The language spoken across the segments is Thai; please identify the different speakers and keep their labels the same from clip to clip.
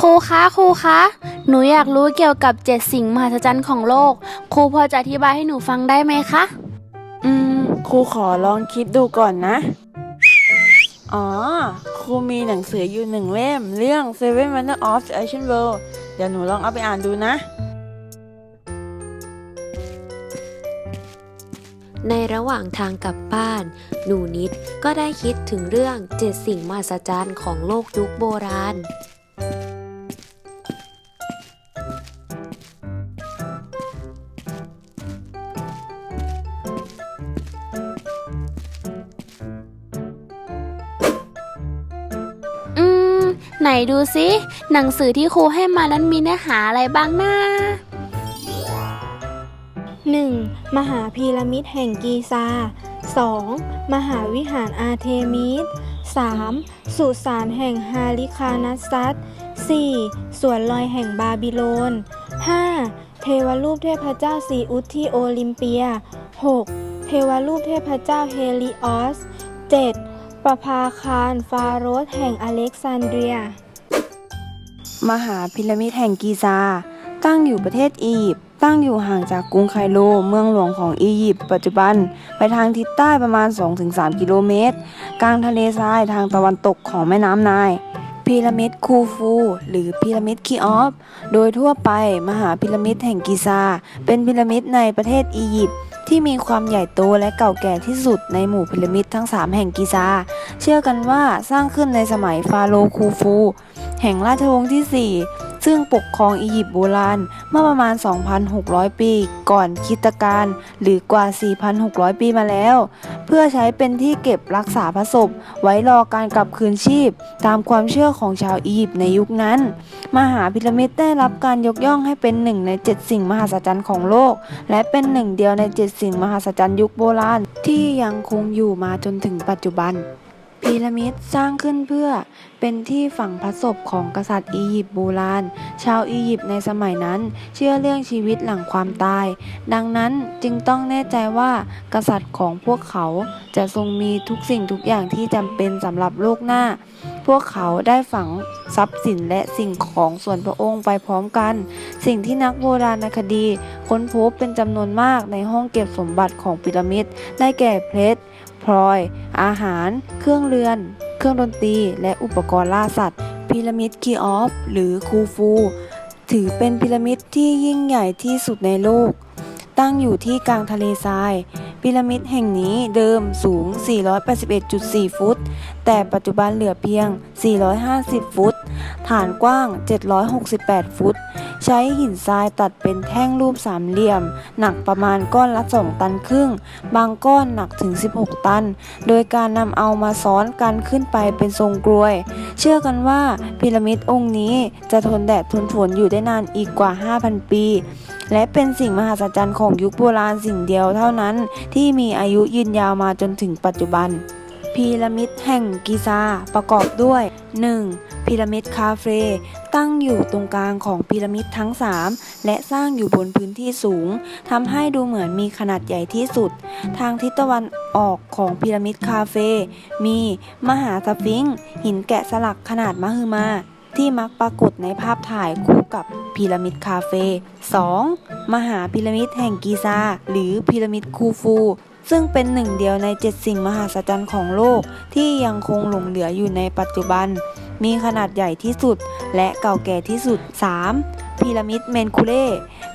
Speaker 1: ครูคะครูคะ หนูอยากรู้เกี่ยวกับเจ็ดสิ่งมหัศจรรย์ของโลก ครูพอจะอธิบายให้หนูฟังได้ไหมคะ
Speaker 2: อืม ครูขอลองคิดดูก่อนนะ อ๋อ ครูมีหนังสืออยู่หนึ่งเล่ม เรื่อง Seven Wonders of the Ancient World เดี๋ยวหนูลองเอาไปอ่านดูนะ
Speaker 3: ในระหว่างทางกลับบ้าน หนูนิดก็ได้คิดถึงเรื่องเจ็ดสิ่งมหัศจรรย์ของโลกยุคโบราณ
Speaker 1: นดูซิหนังสือที่ครูให้มานั้นมีเนื้อหาอะไรบ้างนะ
Speaker 4: 1. มหาพีระมิดแห่งกีซา 2. มหาวิหารอาร์เทมิส 3. สุสานแห่งฮาริคานัสซัส 4. สวนลอยแห่งบาบิโลน 5. เทวรูปเทพเจ้าซีอุสที่โอลิมเปีย 6. เทวรูปเทพเจ้าเฮลิออส 7. ประภาคารฟาโรสแห่งอเล็กซานเดรีย
Speaker 2: มหาพีระมิดแห่งกีซา ตั้งอยู่ประเทศอียิปต์ ตั้งอยู่ห่างจากกรุงไคโร เมืองหลวงของอียิปต์ปัจจุบัน ไปทางทิศใต้ประมาณ 2-3 กิโลเมตร กลางทะเลทรายทางตะวันตกของแม่น้ำไนายพีระมิดคูฟู หรือพีระมิดคีออฟ โดยทั่วไปมหาพีระมิดแห่งกิซา เป็นพีระมิดในประเทศอียิปต์ ที่มีความใหญ่โตและเก่าแก่ที่สุดในหมู่พีระมิดทั้ง 3 แห่งกิซา เชื่อกันว่าสร้างขึ้นในสมัยฟาโรห์คูฟู แห่งราชวงศ์ที่ 4 ซึ่งปกครองอียิปต์โบราณเมื่อประมาณ 2,600 ปี ก่อนคริสตกาลหรือกว่า 4,600 ปีมาแล้ว เพื่อใช้เป็นที่เก็บรักษาพระศพ ไว้รอการกลับคืนชีพ ตามความเชื่อของชาวอียิปต์ในยุคนั้น มหาพีระมิดได้รับการยกย่องให้เป็นหนึ่งใน 7 สิ่งมหัศจรรย์ของโลก และเป็นหนึ่งเดียวใน 7 สิ่งมหัศจรรย์ยุคโบราณที่ยังคงอยู่มาจนถึงปัจจุบันพีระมิดสร้างขึ้นเพื่อ เป็นที่ฝังพระศพของกษัตริย์อียิปต์โบราณ ชาวอียิปต์ในสมัยนั้น เชื่อเรื่องชีวิตหลังความตาย ดังนั้นจึงต้องแน่ใจว่า กษัตริย์ของพวกเขาจะทรงมีทุกสิ่งทุกอย่างที่จำเป็นสำหรับโลกหน้า พวกเขาได้ฝังทรัพย์สินและสิ่งของส่วนพระองค์ไปพร้อมกัน สิ่งที่นักโบราณคดี ค้นพบเป็นจำนวนมากในห้องเก็บสมบัติของพีระมิดได้แก่เพชรพลอย อาหาร เครื่องเรือน เครื่องดนตรี และอุปกรณ์ล่าสัตว์พีระมิดคีออฟหรือคูฟู ถือเป็นพีระมิดที่ยิ่งใหญ่ที่สุดในโลก ตั้งอยู่ที่กลางทะเลทรายพีระมิดแห่งนี้เดิมสูง 481.4 ฟุต แต่ปัจจุบันเหลือเพียง 450 ฟุต ฐานกว้าง 768 ฟุต ใช้หินทรายตัดเป็นแท่งรูปสามเหลี่ยม หนักประมาณก้อนละ2ตันครึ่ง บางก้อนหนักถึง 16 ตัน โดยการนำเอามาซ้อนกันขึ้นไปเป็นทรงกลวย เชื่อกันว่าพีระมิดองค์นี้จะทนแดดทนฝนอยู่ได้นานอีกกว่า 5,000 ปี และเป็นสิ่งมหัศจรรย์ของยุคโบราณสิ่งเดียวเท่านั้น ที่มีอายุยืนยาวมาจนถึงปัจจุบัน พีระมิดแห่งกิซาประกอบด้วย 1. พีระมิดคาเฟตั้งอยู่ตรงกลางของพีระมิดทั้ง 3 และสร้างอยู่บนพื้นที่สูงทำให้ดูเหมือนมีขนาดใหญ่ที่สุด ทางทิศตะวันออกของพีระมิดคาเฟมีมหาสฟิงค์หินแกะสลักขนาดมหึมาที่มักปรากฏในภาพถ่ายคู่กับพีระมิดคาเฟ 2. มหาพีระมิดแห่งกีซาหรือพีระมิดคูฟู ซึ่งเป็นหนึ่งเดียวในเจ็ดสิ่งมหัศจรรย์ของโลกที่ยังคงหลงเหลืออยู่ในปัจจุบัน มีขนาดใหญ่ที่สุดและเก่าแก่ที่สุด 3. พีระมิดเมนคูเล่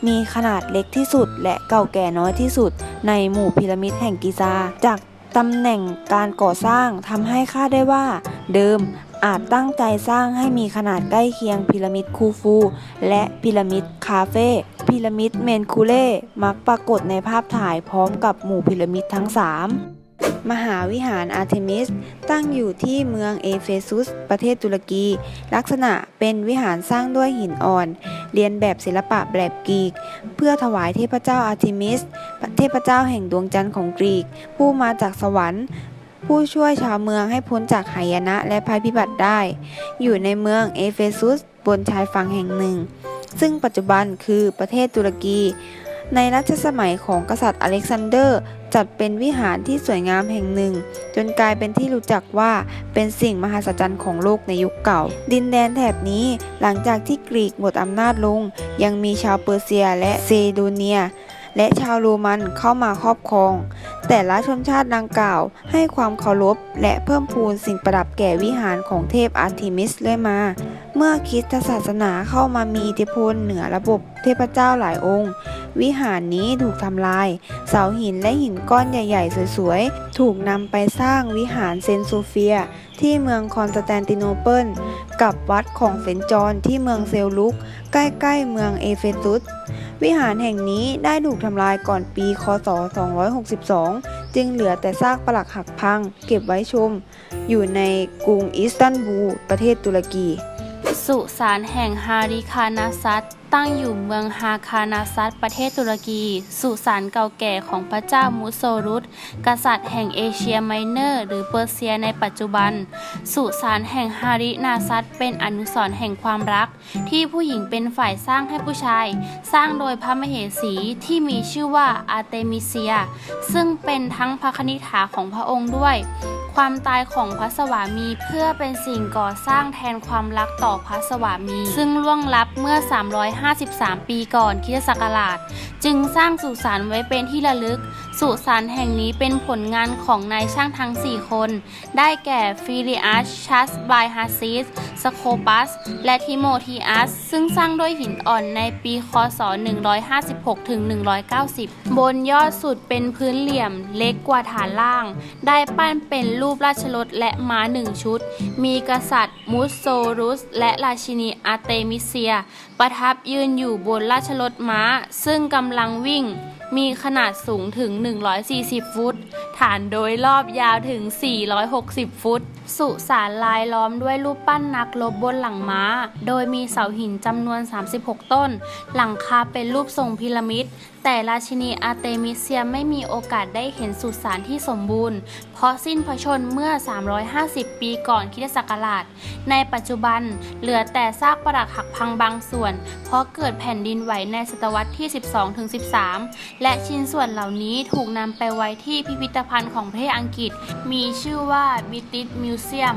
Speaker 2: มีขนาดเล็กที่สุดและเก่าแก่น้อยที่สุด ในหมู่พีระมิดแห่งกิซา จากตำแหน่งการก่อสร้างทำให้คาดได้ว่า เดิมอาจตั้งใจสร้างให้มีขนาดใกล้เคียงพีระมิดคูฟู และพีระมิดคาเฟ่ พีระมิดเมนคูเล่มักปรากฏในภาพถ่ายพร้อมกับหมู่พีระมิดทั้ง 3 มหาวิหารอาร์เทมิส ตั้งอยู่ที่เมืองเอเฟซุส ประเทศตุรกี ลักษณะเป็นวิหารสร้างด้วยหินอ่อน เรียนแบบศิลปะแบบกรีก เพื่อถวายเทพเจ้าอาร์เทมิส เทพเจ้าแห่งดวงจันทร์ของกรีก ผู้มาจากสวรรค์ผู้ช่วยชาวเมืองให้พ้นจากหายนะและภัยพิบัติได้ อยู่ในเมืองเอเฟซุสบนชายฝั่งแห่งหนึ่ง ซึ่งปัจจุบันคือประเทศตุรกี ในรัชสมัยของกษัตริย์อเล็กซานเดอร์ จัดเป็นวิหารที่สวยงามแห่งหนึ่ง จนกลายเป็นที่รู้จักว่าเป็นสิ่งมหัศจรรย์ของโลกในยุคเก่า ดินแดนแถบนี้หลังจากที่กรีกหมดอำนาจลง ยังมีชาวเปอร์เซียและเซโดเนียและชาวโรมันเข้ามาครอบครอง แต่ละชนชาติดังกล่าวให้ความเคารพและเพิ่มพูนสิ่งประดับแก่วิหารของเทพอาร์เทมิสเรื่อยมา เมื่อคริสตศาสนาเข้ามามีอิทธิพลเหนือระบบเทพเจ้าหลายองค์ วิหารนี้ถูกทำลาย เสาหินและหินก้อนใหญ่ ๆ สวยๆ ถูกนำไปสร้างวิหารเซนต์โซเฟีย ที่เมืองคอนสแตนติโนเปิลกับวัดของเซนจอนที่เมืองเซลลุก ใกล้ๆเมืองเอเฟซุสวิหารแห่งนี้ได้ถูกทำลายก่อนปี คศ 262 จึงเหลือแต่ซากปรักหักพัง เก็บไว้ชม อยู่ในกรุงอิสตันบูลประเทศตุรกี
Speaker 1: สุสานแห่งฮาริคานาซัตตั้งอยู่เมืองฮาคานาซัตประเทศตุรกี สุสานเก่าแก่ของพระเจ้ามุสโซรุสกษัตริย์แห่งเอเชียไมเนอร์ หรือเปอร์เซียในปัจจุบัน สุสานแห่งฮารินาซัตเป็นอนุสรณ์แห่งความรัก ที่ผู้หญิงเป็นฝ่ายสร้างให้ผู้ชาย สร้างโดยพระมเหสีที่มีชื่อว่าอาร์เตมิเซีย ซึ่งเป็นทั้งพระคณิษฐาของพระองค์ด้วย ความตายของพระสวามีเพื่อเป็นสิ่งก่อสร้างแทนความรักต่อพระสวามี ซึ่งล่วงลับเมื่อ 353 ปีก่อนคริสตศักราช จึงสร้างสุสานไว้เป็นที่ระลึก สุสานแห่งนี้เป็นผลงานของนายช่างทั้ง 4 คน ได้แก่ฟิลิอัสชัสบายฮาซิส สโคปัส และทิโมธีอัส ซึ่งสร้างด้วยหินอ่อนในปี คศ 156-190 บนยอดสุดเป็นพื้นเหลี่ยมเล็กกว่าฐานล่าง ได้ปั้นเป็นรูปราชรถและม้าหนึ่งชุด มีกษัตริย์มุสโซรุส และราชินีอาร์เตมิเซียประทับยืนอยู่บนราชรถม้า ซึ่งกำลังวิ่ง มีขนาดสูงถึง 140 ฟุต ฐานโดยรอบยาวถึง 460 ฟุต สุสานลายล้อมด้วยรูปปั้นนักรบบนหลังม้า โดยมีเสาหินจำนวน 36 ต้น หลังคาเป็นรูปทรงพีระมิด แต่ราชินีอาร์เตมิเซียไม่มีโอกาสได้เห็นสุสานที่สมบูรณ์ เพราะสิ้นพระชนเมื่อ 350 ปีก่อนคริสตศักราช ในปัจจุบันเหลือแต่ซากปรักหักพังบางส่วน เพราะเกิดแผ่นดินไหวในศตวรรษที่ 12-13 และชิ้นส่วนเหล่านี้ถูกนำไปไว้ที่พิพิธภัณฑ์ของประเทศอังกฤษ มีชื่อว่าบิติสมิวเซียม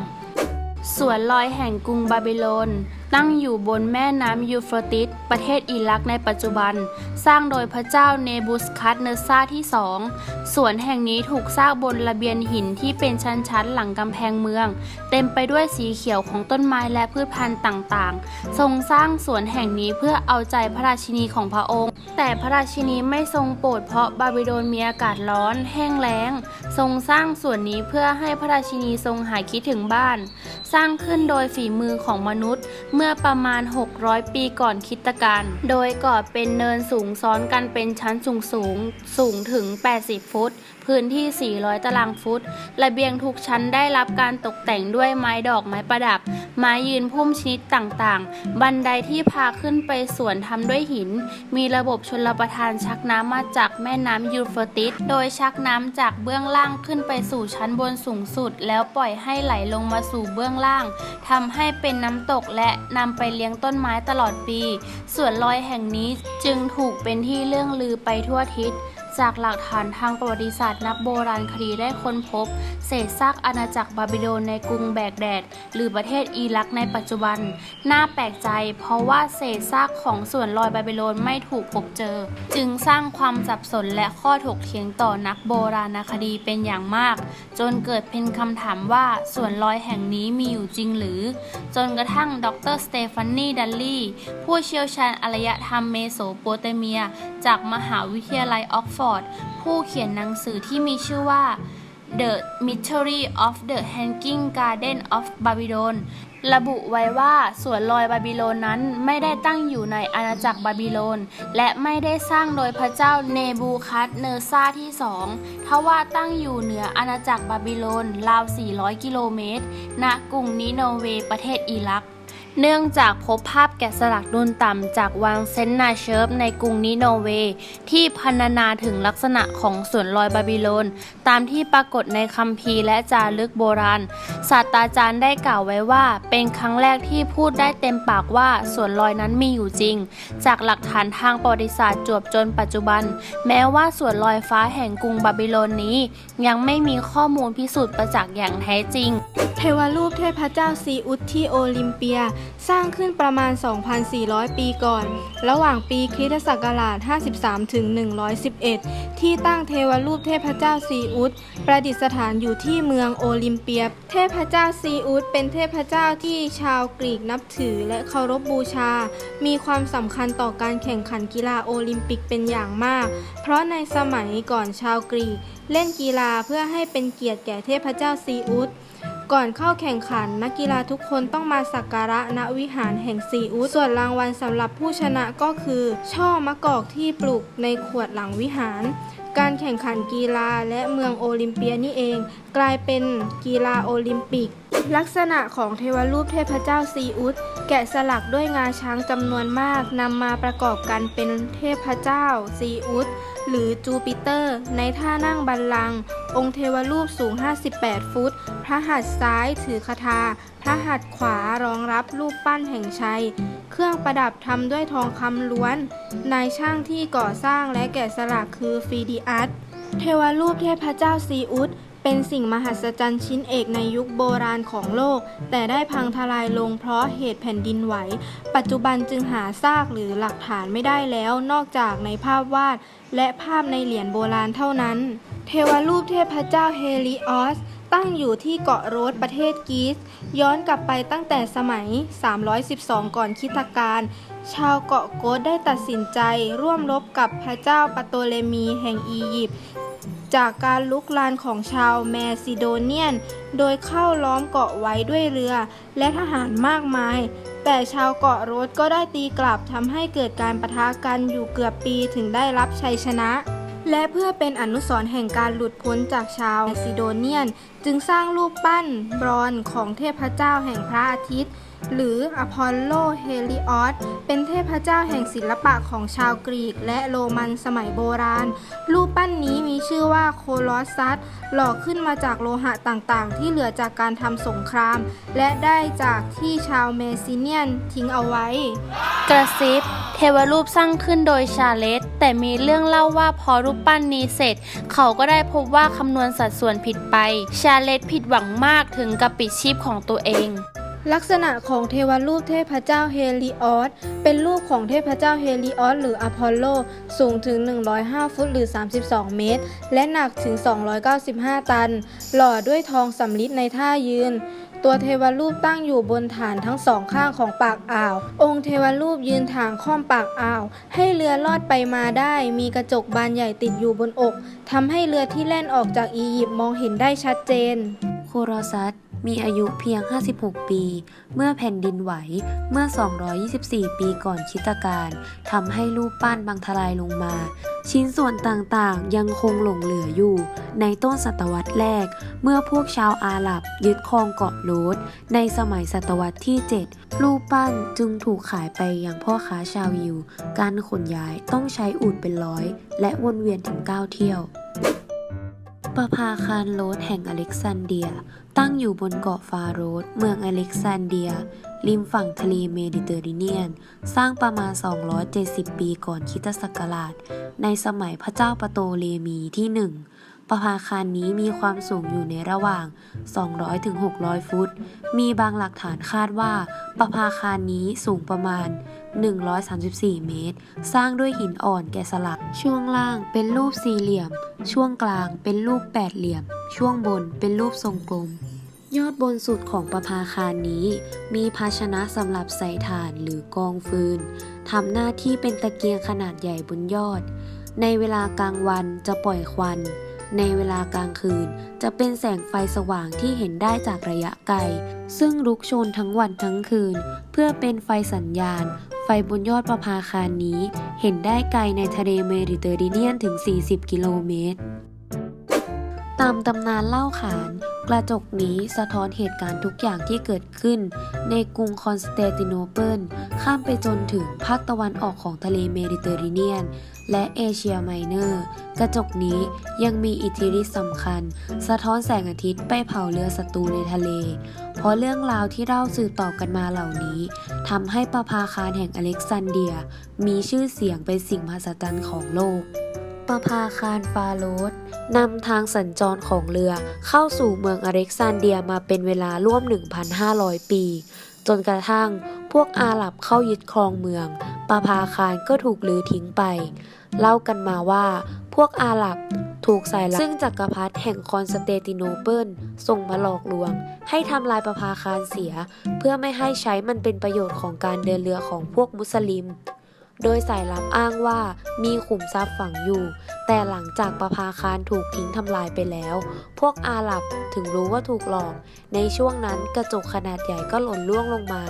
Speaker 1: สวนลอยแห่งกรุงบาบิโลน ตั้งอยู่บนแม่น้ำยูเฟรติส ประเทศอิรักในปัจจุบัน สร้างโดยพระเจ้าเนบูสคัดเนซาที่สองสวนแห่งนี้ถูกสร้างบนระเบียงหินที่เป็นชั้นๆ หลังกำแพงเมือง เต็มไปด้วยสีเขียวของต้นไม้และพืชพันธุ์ต่างๆ ทรงสร้างสวนแห่งนี้เพื่อเอาใจพระราชินีของพระองค์ แต่พระราชินีไม่ทรงโปรดเพราะบาบิโลนมีอากาศร้อนแห้งแล้ง ทรงสร้างสวนนี้เพื่อให้พระราชินีทรงหายคิดถึงบ้าน สร้างขึ้นโดยฝีมือของมนุษย์เเมื่อประมาณ 600 ปีก่อนคิตกาลโดยก่อเป็นเนินสูงซ้อนกันเป็นชั้นสูงสูงสูงถึง 80 ฟุต พื้นที่ 400 ตารางฟุต ระเบียงทุกชั้นได้รับการตกแต่งด้วยไม้ดอกไม้ประดับ ไม้ยืนพุ่มชนิดต่างๆ บันไดที่พาขึ้นไปสวนทำด้วยหิน มีระบบชลประทานชักน้ำมาจากแม่น้ำยูเฟรติส โดยชักน้ำจากเบื้องล่างขึ้นไปสู่ชั้นบนสูงสุด แล้วปล่อยให้ไหลลงมาสู่เบื้องล่างทำให้เป็นน้ำตกและนำไปเลี้ยงต้นไม้ตลอดปีส่วนลอยแห่งนี้จึงถูกเป็นที่เรื่องลือไปทั่วทิศ จากหลักฐานทางประวัติศาสตร์นักโบราณคดีได้ค้นพบ เศษซากอาณาจักรบาบิโลนในกรุงแบกแดด หรือประเทศอิรักในปัจจุบัน น่าแปลกใจเพราะว่าเศษซากของส่วนลอยบาบิโลนไม่ถูกพบเจอ จึงสร้างความสับสนและข้อถกเถียงต่อนักโบราณคดีเป็นอย่างมาก จนเกิดเป็นคำถามว่าส่วนลอยแห่งนี้มีอยู่จริงหรือ จนกระทั่งดรสเตฟานีดัลลี่ผู้เชี่ยวชาญอารยธรรมเมโสโปเตเมีย จากมหาวิทยาลัยออกฟอร์ดผู้เขียนหนังสือที่มีชื่อว่า The Mystery of the Hanging Garden of Babylon ระบุไว้ว่าสวนลอยบาบิโลนนั้นไม่ได้ตั้งอยู่ในอาณาจักรบาบิโลน และไม่ได้สร้างโดยพระเจ้าเนบูคัดเนซาที่สองทว่าตั้งอยู่เหนืออาณาจักรบาบิโลนราว 400 กิโลเมตรณกรุงนิโนเวประเทศอิรัก เนื่องจากพบภาพแกะสลักดุนต่ำจากวังเซนนาเชิฟในกรุงนิโนเว ที่พรรณนาถึงลักษณะของสวนลอยบาบิโลน ตามที่ปรากฏในคัมภีร์และจารึกโบราณ ศาสตราจารย์ได้กล่าวไว้ว่า เป็นครั้งแรกที่พูดได้เต็มปากว่าสวนลอยนั้นมีอยู่จริง จากหลักฐานทางประวัติศาสตร์จวบจนปัจจุบัน แม้ว่าสวนลอยฟ้าแห่งกรุงบาบิโลนนี้ ยังไม่มีข้อมูลพิสูจน์ประจักษ์อย่างแท้จริง
Speaker 4: เทวรูปเทพเจ้าซีอุสที่โอลิมเปียสร้างขึ้นประมาณ 2,400 ปีก่อน ระหว่างปีคริสตศักราช 53 ถึง 111 ที่ตั้งเทวรูปเทพเจ้าซีอุสประดิษฐานอยู่ที่เมืองโอลิมเปีย เทพเจ้าซีอุสเป็นเทพเจ้าที่ชาวกรีกนับถือและเคารพบูชา มีความสำคัญต่อการแข่งขันกีฬาโอลิมปิกเป็นอย่างมาก เพราะในสมัยก่อนชาวกรีก เล่นกีฬาเพื่อให้เป็นเกียรติแก่เทพเจ้าซีอุส ก่อนเข้าแข่งขัน นักกีฬาทุกคนต้องมาสักการะณวิหารแห่งซีอุสส่วนรางวัลสำหรับผู้ชนะก็คือ ช่อมะกอกที่ปลูกในขวดหลังวิหาร การแข่งขันกีฬาและเมืองโอลิมเปียนี่เอง กลายเป็นกีฬาโอลิมปิก ลักษณะของเทวรูปเทพเจ้าซีอุสแกะสลักด้วยงาช้างจำนวนมากนำมาประกอบกันเป็นเทพเจ้าซีอุสหรือจูปิเตอร์ ในท่านั่งบัลลังก์องค์เทวรูปสูง 58 ฟุต พระหัตถ์ซ้ายถือคาถา พระหัตถ์ขวารองรับรูปปั้นแห่งชัย เครื่องประดับทำด้วยทองคำล้วน นายช่างที่ก่อสร้างและแกะสลักคือฟีดีอัสเทวรูปเทพเจ้าซีอุสเป็นสิ่งมหัศจรรย์ชิ้นเอกในยุคโบราณของโลก แต่ได้พังทลายลงเพราะเหตุแผ่นดินไหว ปัจจุบันจึงหาซากหรือหลักฐานไม่ได้แล้ว นอกจากในภาพวาด และภาพในเหรียญโบราณเท่านั้น เทวรูปเทพเจ้าเฮลิออส ตั้งอยู่ที่เกาะโรสประเทศกรีซย้อนกลับไปตั้งแต่สมัย 312 ก่อนคริสตกาลชาวเกาะโกสได้ตัดสินใจร่วมรบกับพระเจ้าปโตเลมีแห่งอียิปต์จากการลุกลานของชาวแมซิโดเนียน โดยเข้าล้อมเกาะไว้ด้วยเรือและทหารมากมาย แต่ชาวเกาะโรสก็ได้ตีกลับทำให้เกิดการประทะกันอยู่เกือบปีถึงได้รับชัยชนะ และเพื่อเป็นอนุสรณ์แห่งการหลุดพ้นจากชาวแมซิโดเนียน จึงสร้างรูปปั้นบรอนของเทพเจ้าแห่งพระอาทิตย์ หรืออพอลโลเฮลิออสเป็นเทพเจ้าแห่งศิลปะของชาวกรีกและโรมันสมัยโบราณ รูปปั้นนี้มีชื่อว่าโคลอสซัส หล่อขึ้นมาจากโลหะต่างๆ ที่เหลือจากการทำสงคราม และได้จากที่ชาวเมซิเนียนทิ้งเอาไว้
Speaker 1: กระซิบ เทวรูปสร้างขึ้นโดยชาเลตแต่มีเรื่องเล่าว่าพอรูปปั้นนี้เสร็จ เขาก็ได้พบว่าคำนวณสัดส่วนผิดไป ชาเลตผิดหวังมากถึงกับปิดชีพของตัวเอง
Speaker 4: ลักษณะของเทวรูปเทพเจ้าเฮลิออสเป็นรูปของเทพเจ้าเฮลิออสหรืออพอลโล สูงถึง 105 ฟุตหรือ 32 เมตร และหนักถึง 295 ตัน หล่อด้วยทองสำริดในท่ายืน ตัวเทวรูปตั้งอยู่บนฐานทั้งสองข้างของปากอ่าว องค์เทวรูปยืนทางค่อมปากอ่าว ให้เรือลอดไปมาได้ มีกระจกบานใหญ่ติดอยู่บนอก ทำให้เรือที่แล่นออกจากอียิปต์มองเห็นได้ชัดเจน
Speaker 3: โครซัส มีอายุเพียง 56 ปี เมื่อแผ่นดินไหวเมื่อ 224 ปีก่อนคิตกาลทำให้รูปปั้นบางทลายลงมา ชิ้นส่วนต่างๆ ยังคงหลงเหลืออยู่ ในต้นศตวรรษแรก เมื่อพวกชาวอาหรับยึดครองเกาะโรสในสมัยศตวรรษที่ 7 รูปปั้นจึงถูกขายไปยังพ่อค้าชาวยิว การขนย้ายต้องใช้อูฐเป็นร้อย และวนเวียนถึง 9 เที่ยว ประภาคารโรดแห่งอเล็กซานเดีย ตั้งอยู่บนเกาะฟาโรสเมืองอเล็กซานเดีย ริมฝั่งทะเลเมดิเตอร์เรเนียน สร้างประมาณ 270 ปีก่อนคริสตศักราช ในสมัยพระเจ้าปโตเลมีที่หนึ่ง ประภาคารนี้มีความสูงอยู่ในระหว่าง 200-600 ฟุต มีบางหลักฐานคาดว่า ประภาคารนี้สูงประมาณ 134 เมตร สร้างด้วยหินอ่อนแกะสลัก ช่วงล่างเป็นรูปสี่เหลี่ยม ช่วงกลางเป็นรูปแปดเหลี่ยม ช่วงบนเป็นรูปทรงกลม ยอดบนสุดของประภาคารนี้ มีภาชนะสำหรับใส่ถ่านหรือกองฟืนทำหน้าที่เป็นตะเกียงขนาดใหญ่บนยอด ในเวลากลางวันจะปล่อยควัน ในเวลากลางคืน จะเป็นแสงไฟสว่างที่เห็นได้จากระยะไกล ซึ่งลุกโชนทั้งวันทั้งคืน เพื่อเป็นไฟสัญญาณ ไฟบนยอดประภาคารนี้ เห็นได้ไกลในทะเลเมดิเตอร์เรเนียนถึง 40 กิโลเมตร ตามตำนานเล่าขาน กระจกนี้สะท้อนเหตุการณ์ทุกอย่างที่เกิดขึ้น ในกรุงคอนสแตนติโนเปิลข้ามไปจนถึงภาคตะวันออกของทะเลเมดิเตอร์เรเนียน และเอเชียไมเนอร์ กระจกนี้ยังมีอิทธิฤทธิ์สำคัญ สะท้อนแสงอาทิตย์ไปเผาเรือศัตรูในทะเล เพราะเรื่องราวที่เล่าสืบต่อกันมาเหล่านี้ทำให้ประภาคารแห่งอเล็กซานเดีย มีชื่อเสียงเป็นสิ่งมหัศจรรย์ของโลก ประภาคารฟาโรสนำทางสัญจรของเรือเข้าสู่เมืองอเล็กซานเดียมาเป็นเวลาร่วม 1,500 ปี จนกระทั่งพวกอาหรับเข้ายึดครองเมืองประภาคารก็ถูกลือทิ้งไป เล่ากันมาว่าพวกอาหรับถูกใสายลับซึ่งจักรพรรดิแห่งคอนสเตติโนเปิลส่งมาหลอกลวง ให้ทำลายประภาคารเสีย เพื่อไม่ให้ใช้มันเป็นประโยชน์ของการเดินเรือของพวกมุสลิม โดยสายลับอ้างว่ามีขุมทรัพย์ฝังอยู่ แต่หลังจากประภาคารถูกทิ้งทำลายไปแล้ว พวกอาหรับถึงรู้ว่าถูกหลอก ในช่วงนั้นกระจกขนาดใหญ่ก็หล่นล่วงลงมา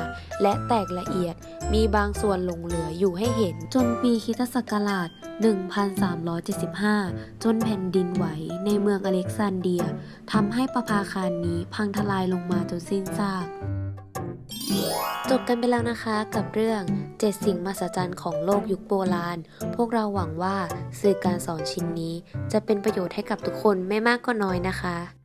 Speaker 3: และแตกละเอียด มีบางส่วนหลงเหลืออยู่ให้เห็น จนปีคริสตศักราช 1375 จนแผ่นดินไหวในเมืองอเล็กซานเดียทำให้ประภาคารนี้พังทลายลงมาจนสิ้นซาก จบกันไปแล้วนะคะกับเรื่อง 7 สิ่งมหัศจรรย์ของโลกยุคโบราณ พวกเราหวังว่าสื่อการสอนชิ้นนี้ จะเป็นประโยชน์ให้กับทุกคนไม่มากก็น้อยนะคะ